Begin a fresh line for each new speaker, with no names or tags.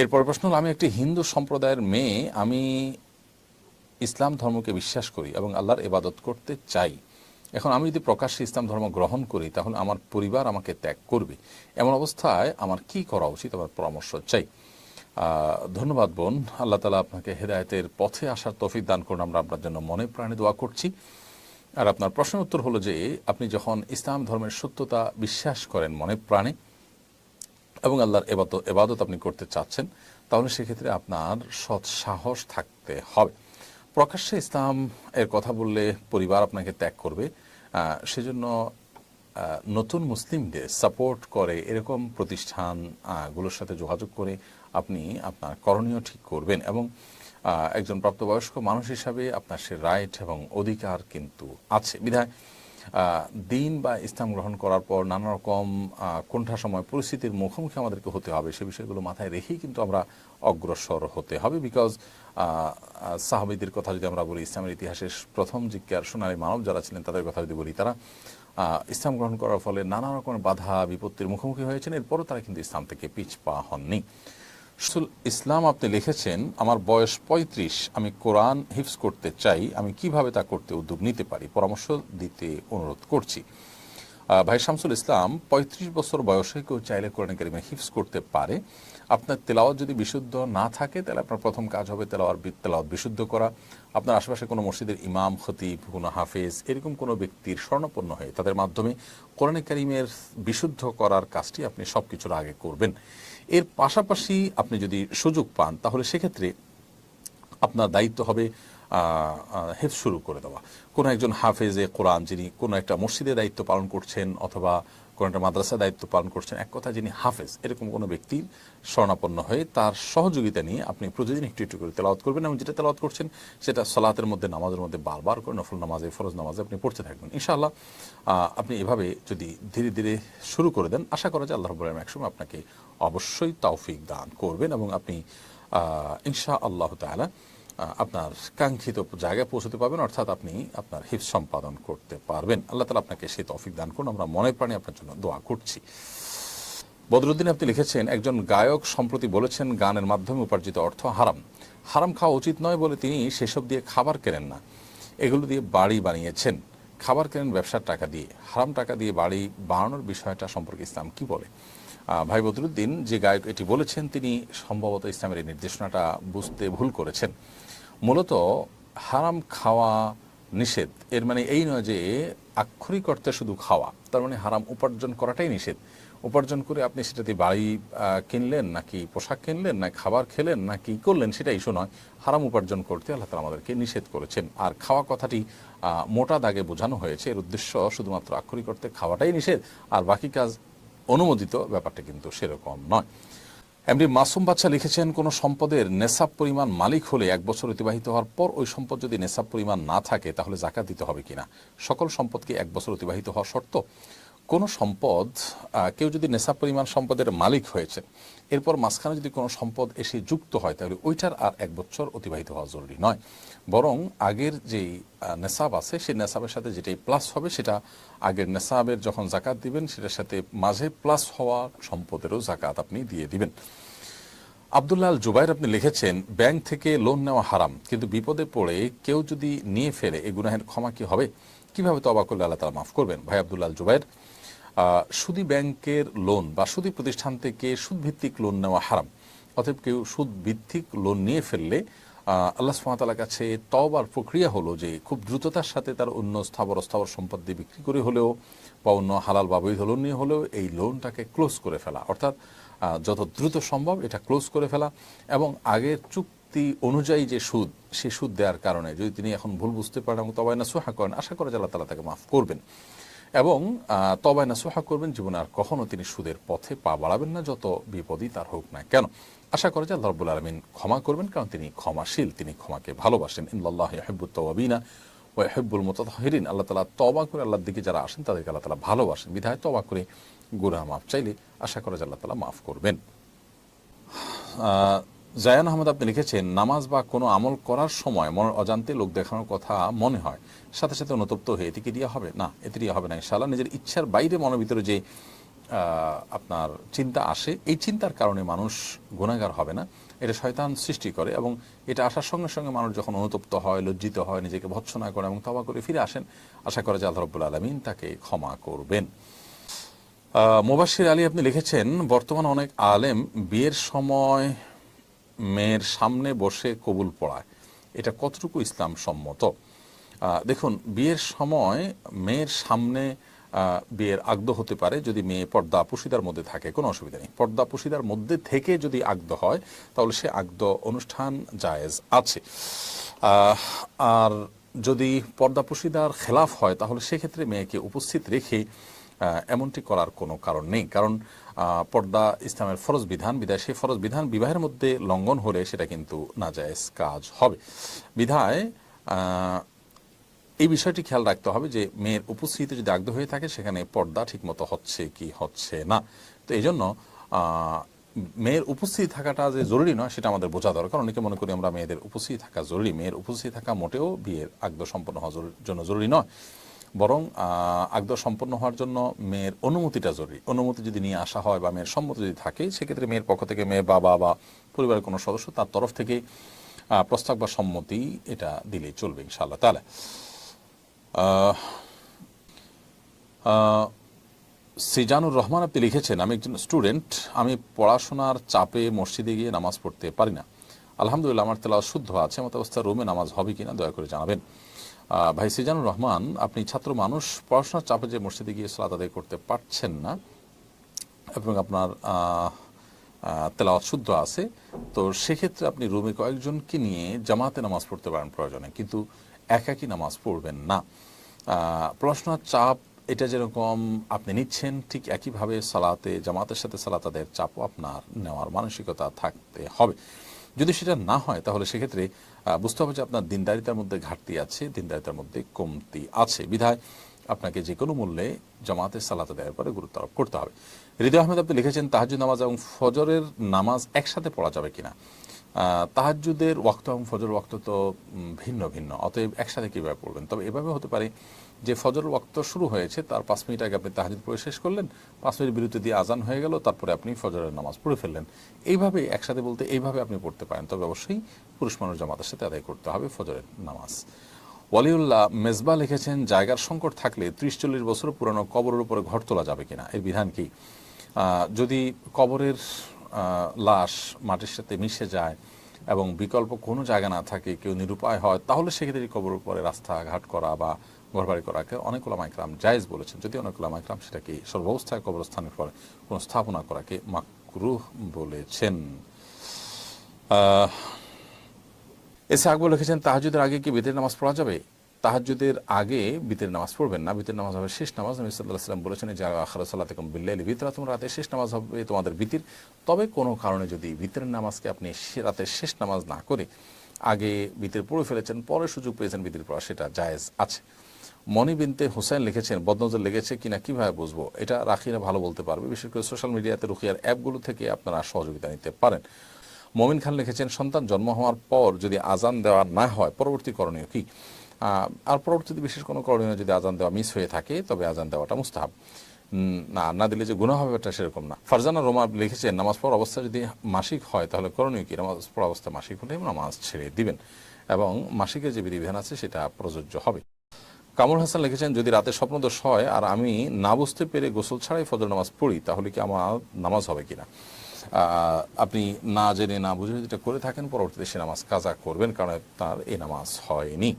এরপর প্রশ্ন হলো, আমি একটি হিন্দু সম্প্রদায়ের মেয়ে, আমি ইসলাম ধর্মকে বিশ্বাস করি এবং আল্লাহর ইবাদত করতে চাই। এখন আমি যদি প্রকাশ্যে ইসলাম ধর্ম গ্রহণ করি, তাহলে আমার পরিবার আমাকে ত্যাগ করবে। এমন অবস্থায় আমার কি করা উচিত? আমার পরামর্শ চাই। ধন্যবাদ বোন। আল্লাহ তালা আপনাকে হেদায়তের পথে আসার তৌফিক দান করুন। আমরা আপনার জন্য মনে প্রাণে দোয়া করছি। আর আপনার প্রশ্নের উত্তর হলো যে, আপনি যখন ইসলাম ধর্মের সত্যতা বিশ্বাস করেন মনে প্রাণে এবং আল্লাহর এবাদত এবাদত আপনি করতে চাচ্ছেন, তাহলে সেক্ষেত্রে আপনার সৎ সাহস থাকতে হবে। প্রকাশ্যে ইসলাম এর কথা বললে পরিবার আপনাকে ত্যাগ করবে সেজন্য নতুন মুসলিমদের সাপোর্ট করে এরকম প্রতিষ্ঠানগুলোর সাথে যোগাযোগ করে আপনি আপনার করণীয় ঠিক করবেন এবং একজন প্রাপ্তবয়স্ক মানুষ হিসাবে আপনার সে রাইট এবং অধিকার কিন্তু আছে। বিধায় দিন বা ইসলাম গ্রহণ করার পর নানা রকম কোনটা সময় পরিস্থিতির মুখোমুখি আমাদেরকে হতে হবে। সে বিষয়গুলো মাথায় রেখেই কিন্তু আমরা অগ্রসর হতে হবে বিকজ সাহাবিদের কথা যদি আমরা বলি, ইসলামের ইতিহাসের প্রথম জিজ্ঞার সোনালী মানব যারা ছিলেন তাদের কথা যদি বলি, তারা ইসলাম গ্রহণ করার ফলে নানা রকমের বাধা, বিপত্তির মুখোমুখি হয়েছেন। এরপরও তারা কিন্তু ইসলাম থেকে পিছপা হননি। রসুল ইসলাম আপনি লিখেছেন, আমার বয়স ৩৫ আমি কোরআন হিফস করতে চাই, আমি কীভাবে তা করতে উদ্যোগ নিতে পারি? পরামর্শ দিতে অনুরোধ করছি। ভাই শামসুল ইসলাম ৩৫ বছর বয়সে কেউ চাইলে কোরআন কারিমে হিফজ করতে পারে। আপনার তেলাওয়াত যদি বিশুদ্ধ না থাকে, তাহলে আপনার প্রথম কাজ হবে তেলাওয়ার তেলাওয়াত বিশুদ্ধ করা। আপনার আশেপাশে কোনো মসজিদের ইমাম, খতিব, কোনো হাফেজ, এরকম কোনো ব্যক্তির স্বর্ণপন্ন হয়ে তাদের মাধ্যমে কোরআন কারিমের বিশুদ্ধ করার কাজটি আপনি সব কিছুর আগে করবেন। এর পাশাপাশি আপনি যদি সুযোগ পান, তাহলে সেক্ষেত্রে আপনার দায়িত্ব হবে হেফ শুরু করে দেওয়া। কোনো একজন হাফেজে কোরআন যিনি কোনো একটা মসজিদে দায়িত্ব পালন করছেন অথবা কোনো একটা মাদ্রাসা দায়িত্ব পালন করছেন এক কথা যিনি হাফেজ এরকম কোনো ব্যক্তির স্বর্ণাপন্ন হয়ে তার সহযোগিতা নিয়ে আপনি প্রতিদিন একটু একটু করে তেলাওয়াত করবেন এবং যেটা তেলাওয়াত করছেন সেটা সলাতের মধ্যে নামাজের মধ্যে বারবার করে নফল নামাজে ফরজ নামাজে আপনি পড়তে থাকবেন। ইনশাআল্লাহ আপনি এভাবে যদি ধীরে ধীরে শুরু করে দেন আশা করা যায় আল্লাহ রব্বুল আলামিন একসময় আপনাকে অবশ্যই তৌফিক দান করবেন এবং আপনি ইনশা আল্লাহ আহ, আপনার কাঙ্ক্ষিত জায়গায় পৌঁছতে পারবেন, অর্থাৎ আপনি আপনার হিফ সম্পাদন করতে পারবেন। আল্লাহ তালা আপনাকে সেই তৌফিক দান করুন। আমরা মনে প্রাণে আপনার জন্য দোয়া করছি। বদরুদ্দিন আপনি লিখেছেন, একজন গায়ক সম্প্রতি বলেছেন, গানের মাধ্যমে উপার্জিত অর্থ হারাম। হারাম খাওয়া উচিত নয় বলে তিনি সেসব দিয়ে খাবার কেনেন না। এগুলো দিয়ে বাড়ি বানিয়েছেন। খাবার কেনেন ব্যবসার টাকা দিয়ে। হারাম টাকা দিয়ে বাড়ি বানানোর বিষয়টা সম্পর্কে ইসলাম কি বলে? ভাই বদরুদ্দিন যে গায়ক এটি বলেছেন, তিনি সম্ভবত ইসলামের এই নির্দেশনাটা বুঝতে ভুল করেছেন। মূলত হারাম খাওয়া নিষেধ। এর মানে এই নয় যে আক্ষরিক অর্থে শুধু খাওয়া, তার মানে হারাম উপার্জন করাটাই নিষেধ। উপার্জন করে আপনি সেটাতে বাড়ি কিনলেন, নাকি পোশাক কিনলেন, না খাবার খেলেন, না কি করলেন সেটা ইস্যু নয়। হারাম উপার্জন করতে আল্লাহ তালা আমাদেরকে নিষেধ করেছেন। আর খাওয়া কথাটি মোটা দাগে বোঝানো হয়েছে। এর উদ্দেশ্য শুধুমাত্র আক্ষরিক অর্থে খাওয়াটাই নিষেধ, আর বাকি কাজ অনুমোদিত ব্যাপারটা কিন্তু সেরকম নয়। এমনি মাসুম বাচ্চা লিখেছেন, কোনো সম্পদের নেশাব পরিমাণ মালিক হলে এক বছর অতিবাহিত হওয়ার পর ওই সম্পদ যদি নেশাব পরিমাণ না থাকে, তাহলে জাকাত দিতে হবে কিনা? সকল সম্পদকে এক বছর অতিবাহিত হওয়া শর্ত। কোনো সম্পদ কেউ যদি নেশাব পরিমাণ সম্পদের মালিক হয়েছে, এরপর মাঝখানে যদি কোনো সম্পদ এসে যুক্ত হয়, তাহলে ওইটার আর এক বছর অতিবাহিত হওয়া জরুরি নয়। বরং আগের যেই নেশাব আছে, সেই নেশাবের সাথে যেটাই প্লাস হবে, সেটা আগের নেশাবের যখন জাকাত দিবেন, সেটার সাথে মাঝে প্লাস হওয়া সম্পদেরও জাকাত আপনি দিয়ে দিবেন। আবদুল্লাহ জুবাইর আপনি লিখেছেন, ব্যাংক থেকে লোন নেওয়া হারাম, কিন্তু বিপদে পড়ে কেউ যদি নিয়ে ফেলে এই গুনাহের ক্ষমা কি হবে? কীভাবে তবা করলে আল্লাহ তালা মাফ করবেন? ভাই আবদুল্লাহ জুবাইর সুদী ব্যাংকের লোন বা সুদী প্রতিষ্ঠান থেকে সুদভিত্তিক লোন নেওয়া হারাম। অতএব কেউ সুদ ভিত্তিক লোন নিয়ে ফেললে আল্লাহ সুমাতালার কাছে তবার প্রক্রিয়া হলো যে খুব দ্রুততার সাথে তার অন্য স্থাবর অস্থাবর সম্পদ দিয়ে বিক্রি করে হলেও বা অন্য হালাল বা বৈধ লোন নিয়ে হলেও এই লোনটাকে ক্লোজ করে ফেলা। অর্থাৎ যত দ্রুত সম্ভব এটা ক্লোজ করে ফেলা এবং আগের চুক্তি অনুযায়ী যে সুদ, সে সুদ দেওয়ার কারণে যদি তিনি এখন ভুল বুঝতে পারেন এবং তবাই না সোহা করেন, আশা করে যে আল্লাহ তালা তাকে মাফ করবেন। এবং তবায় না সোহা করবেন, জীবনে আর কখনো তিনি সুদের পথে পা বাড়াবেন না, যত বিপদই তার হোক না কেন। আশা করে যে আল্লাহ রব্বুল আলমিন ক্ষমা করবেন, কারণ তিনি ক্ষমাশীল, তিনি ক্ষমাকে ভালোবাসেন। ইল্লাহ হেব্বুত তওয়াবিনা ও হেব্বুল মোতাহিরিন আল্লাহ তালা তবা করে আল্লাহর দিকে যারা আসেন, তাদেরকে আল্লাহ তালা ভালোবাসেন। বিধায় তবা করে গুনাহ মাফ চাইলে আশা করে যে আল্লাহ তালা মাফ করবেন। জায়ান আহমদ আপনি লিখেছেন, নামাজ বা কোনো আমল করার সময় মনের অজান্তে লোক দেখানোর কথা মনে হয়। সাথে সাথে অনুতপ্ত হয়ে এতে কি দিয়ে হবে? না, এতে দিয়ে হবে না, ইনশাআল্লাহ। নিজের ইচ্ছার বাইরে মনের ভিতরে যে আপনার চিন্তা আসে, এই চিন্তার কারণে মানুষ গুণাগার হবে না। এটা শয়তান সৃষ্টি করে এবং এটা আসার সঙ্গে সঙ্গে মানুষ যখন অনুতপ্ত হয়, লজ্জিত হয়, নিজেকে ভৎসনা করে এবং তবা করে ফিরে আসেন, আশা করে যে আল্লাহ আলমিন তাকে ক্ষমা করবেন। মোবাশির আলী আপনি লিখেছেন, বর্তমান অনেক আলেম বিয়ের সময় মেয়ের সামনে বসে কবুল পড়ায়। এটা কতটুকু ইসলাম সম্মত? দেখুন, বিয়ের সময় মেয়ের সামনে বিয়ের আগ্ধ হতে পারে যদি মেয়ে পর্দা পুশিদার মধ্যে থাকে, কোনো অসুবিধা নেই। পর্দা পুশিদার মধ্যে থেকে যদি আগ্ধ হয়, তাহলে সে আগ্ধ অনুষ্ঠান জায়েজ আছে। আর যদি পর্দা পুশিদার খেলাফ হয়, তাহলে সেক্ষেত্রে মেয়েকে উপস্থিত রেখে এমনটি করার কোনো কারণ নেই। কারণ পর্দা ইসলামের ফরজ বিধান, বিধায় সেই ফরজ বিধান বিবাহের মধ্যে লঙ্ঘন হলে সেটা কিন্তু নাজায়েজ কাজ হবে। বিধায় এই বিষয়টি খেয়াল রাখতে হবে যে মেয়ের উপস্থিতি যদি আগ্ধ হয়ে থাকে, সেখানে পর্দা ঠিকমতো হচ্ছে কি হচ্ছে না। তো এই জন্য মেয়ের উপস্থিতি থাকাটা যে জরুরি নয়, সেটা আমাদের বোঝা দরকার। অনেকে মনে করি আমরা মেয়েদের উপস্থিতি থাকা জরুরি। মেয়ের উপস্থিতি থাকা মোটেও বিয়ের আগ্ধ সম্পন্ন হওয়ার জন্য জরুরি নয়। বরং আগ্ধ সম্পন্ন হওয়ার জন্য মেয়ের অনুমতিটা জরুরি। অনুমতি যদি নিয়ে আসা হয় বা মেয়ের সম্মতি যদি থাকে, সেক্ষেত্রে মেয়ের পক্ষ থেকে মেয়ের বাবা বা পরিবারের কোনো সদস্য তার তরফ থেকে প্রস্তাব বা সম্মতি এটা দিলেই চলবে ইনশাআল্লাহ। তাহলে সিজানুর রহমান আপনি লিখেছেন, আমি একজন স্টুডেন্ট, আমি পড়াশোনার চাপে মসজিদে গিয়ে নামাজ পড়তে পারি না। আলহামদুলিল্লাহ, আমার তেলা শুদ্ধ আছে মতো অবস্থা রুমে নামাজ হবে কিনা দয়া করে জানাবেন। ভাই সিজানুর রহমান, আপনি ছাত্র মানুষ, পড়াশোনার চাপে যে মসজিদে গিয়ে সালাত আদায় করতে পারছেন না, এবং আপনার তেলাওয়াত শুদ্ধ আছে, তো সেক্ষেত্রে আপনি রুমে কয়েকজনকে নিয়ে জামাতে নামাজ পড়তে পারেন প্রয়োজনে, কিন্তু একাকি নামাজ পড়বেন না। পড়াশোনার চাপ, এটা যেরকম আপনি নিচ্ছেন, ঠিক একইভাবে সালাতে, জামাতের সাথে সালাত আদায়ের চাপও আপনার নেওয়ার মানসিকতা থাকতে হবে। যদি সেটা না হয় তাহলে সেক্ষেত্রে বুঝতে হবে যে আপনার দিনদারিতার মধ্যে ঘাটতি আছে দিনদারিতার মধ্যে কমতি আছে। বিধায় আপনাকে যে কোনো মূল্যে জামাতে সালাতে দেওয়ার পরে গুরুত্ব আরোপ করতে হবে। হৃদয় আহমেদ আপনি লিখেছেন তাহাজুদ নামাজ এবং ফজরের নামাজ একসাথে পড়া যাবে কিনা? আহ, তাহাজ্জুদের ওয়াক্ত এবং ফজর ওয়াক্ত তো ভিন্ন ভিন্ন অতএব একসাথে কীভাবে পড়বেন? তবে এভাবে হতে পারে যে ফজর ওয়াক্ত শুরু হয়েছে, তার পাঁচ মিনিট আগে আপনি তাহাজুদ পড়ে শেষ করলেন, পাঁচ মিনিট বিরতি দিয়ে আজান হয়ে গেল, তারপরে আপনি ফজরের নামাজ পড়ে ফেললেন। এইভাবে, একসাথে বলতে এইভাবে আপনি পড়তে পারেন, তবে অবশ্যই পুরুষ মানুষ জামাতের সাথে আদায় করতে হবে ফজরের নামাজ। ওয়ালিউল্লাহ মেজবা লিখেছেন, জায়গার সংকট থাকলে ত্রিশ চল্লিশ বছর পুরানো কবরের উপরে ঘর তোলা যাবে কিনা? এর বিধান কি? যদি কবরের লাশ মাটির সাথে মিশে যায় এবং বিকল্প কোনো জায়গা না থাকে, কেউ নিরুপায় হয়, তাহলে সেক্ষেত্রে কবরের উপরে রাস্তাঘাট করা বা ঘরবাড়ি করাকে অনেক ওলামাইকরাম জায়েজ বলেছেন। যদি অনেক ওলামাইকরাম সেটাকে সর্বাবস্থায় কবরস্থানের পরে কোনো স্থাপনা করাকে মাকরুহ বলেছেন। এসে আকবর লিখেছেন তাহাজুদের আগে কি বিতের নামাজ পড়া যাবে? তাহাজুদের আগে বিতের নামাজ পড়বেন না। বিতের নামাজ হবে শেষ নামাজ। নবী সাল্লাহ সাল্লাম বলেছেন যে আখর সাল্লাহ থেকে বিল্লাইলি বিতরা তোমরা রাতে শেষ নামাজ হবে তোমাদের বিতির তবে কোনো কারণে যদি বিতের নামাজকে আপনি রাতে শেষ নামাজ না করে আগে বিতের পড়ে ফেলেছেন, পরে সুযোগ পেয়েছেন বিতির পড়া, সেটা জায়েজ আছে। মনি বিনতে হুসাইন লিখেছেন, বদনজর লেগেছে কিনা, কীভাবে বুঝব? এটা রাখিরা ভালো বলতে পারবে। বিশেষ করে সোশ্যাল মিডিয়াতে রুখিয়ার অ্যাপগুলো থেকে আপনারা সহযোগিতা নিতে পারেন। মমিন খান লিখেছেন, সন্তান জন্ম হওয়ার পর যদি আজান দেওয়া না হয়, পরবর্তী করণীয় কি? আর পরবর্তীতে বিশেষ কোনো করণীয় যদি আজান দেওয়া মিস হয়ে থাকে, তবে আজান দেওয়াটা মুস্তাহাব। না না দিলে যে গুণা হবে এটা সেরকম না। ফারজানা রোমা লিখেছেন, নামাজ পড়ার অবস্থা যদি মাসিক হয়, তাহলে করণীয় কি? নামাজ পড়া অবস্থা মাসিক হলে নামাজ ছেড়ে দিবেন এবং মাসিকের যে বিধিবিধান আছে, সেটা প্রযোজ্য হবে। কামরুল হাসান লিখেছেন, যদি রাতে স্বপ্নদোষ হয় আর আমি না বুঝতে পেরে গোসল ছাড়াই ফজর নামাজ পড়ি, তাহলে কি আমার নামাজ হবে কিনা? আপনি না জেনে না বুঝে যেটা করে থাকেন, পরবর্তীতে সে নামাজ কাজা করবেন, কারণ তার এই নামাজ হয়নি।